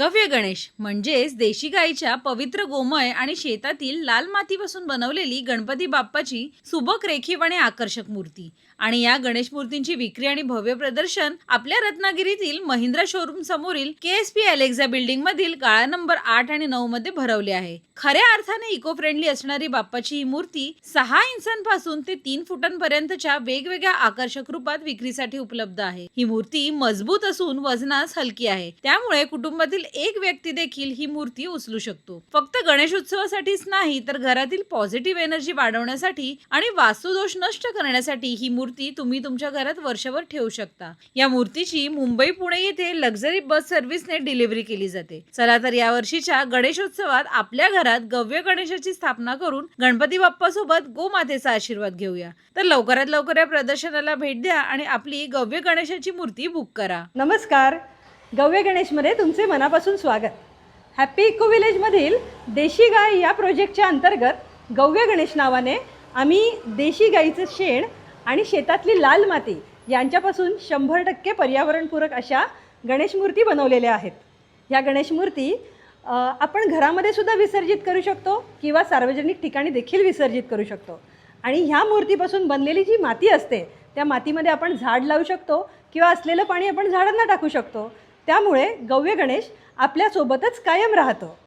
गव्य गणेश म्हणजेच देशी गाईच्या पवित्र गोमय आणि शेतातील लाल मातीपासून बनवलेली गणपती बाप्पाची सुबक रेखीव आणि आकर्षक मूर्ती. आणि या गणेश मूर्तींची विक्री आणि भव्य प्रदर्शन आपल्या रत्नागिरीतील महिंद्रा शोरूम समोरील K S P Alexa building मधील काळा नंबर आठ आणि नऊ मध्ये भरवले आहे. खऱ्या अर्थाने इको फ्रेंडली असणारी बाप्पाची ही मूर्ती सहा इंचांपासून ते तीन फुटांपर्यंतच्या वेगवेगळ्या आकर्षक रूपात विक्रीसाठी उपलब्ध आहे. ही मूर्ती मजबूत असून वजनास हलकी आहे. त्यामुळे कुटुंबातील एक व्यक्ती देखील ही मूर्ती उचलू शकतो. फक्त गणेशोत्सवासाठीच नाही तर घरातील पॉझिटिव्ह एनर्जी वाढवण्यासाठी आणि वास्तुदोष नष्ट करण्यासाठी ही मूर्ती तुम्ही तुमच्या घरात वर्षभर ठेवू शकता. या मूर्तीची मुंबई पुणे येथे लक्झरी बस सर्व्हिसने डिलिव्हरी केली जाते. चला तर या वर्षीच्या गणेशोत्सवात आपल्या घरात गव्य गणेशाची स्थापना करून गणपती बाप्पा सोबत गोमातेचा आशीर्वाद घेऊया. तर लवकरात लवकर या प्रदर्शनाला भेट द्या आणि आपली गव्य गणेशाची मूर्ती बुक करा. नमस्कार. गव्य गणेशमध्ये तुमचे मनापासून स्वागत. हॅप्पी इको विलेजमधील देशी गाय या प्रोजेक्टच्या अंतर्गत गव्य गणेश नावाने आम्ही देशी गाईचं शेण आणि शेतातली लाल माती यांच्यापासून शंभर टक्के पर्यावरणपूरक अशा गणेश मूर्ती बनवलेल्या आहेत. या गणेश मूर्ती आपण घरामध्ये सुद्धा विसर्जित करू शकतो किंवा सार्वजनिक ठिकाणी देखील विसर्जित करू शकतो. आणि ह्या मूर्तीपासून बनलेली जी माती असते त्या मातीमध्ये आपण झाड लावू शकतो किंवा असलेलं पाणी आपण झाडांना टाकू शकतो. त्यामुळे गव्य गणेश आपल्यासोबतच कायम राहतो.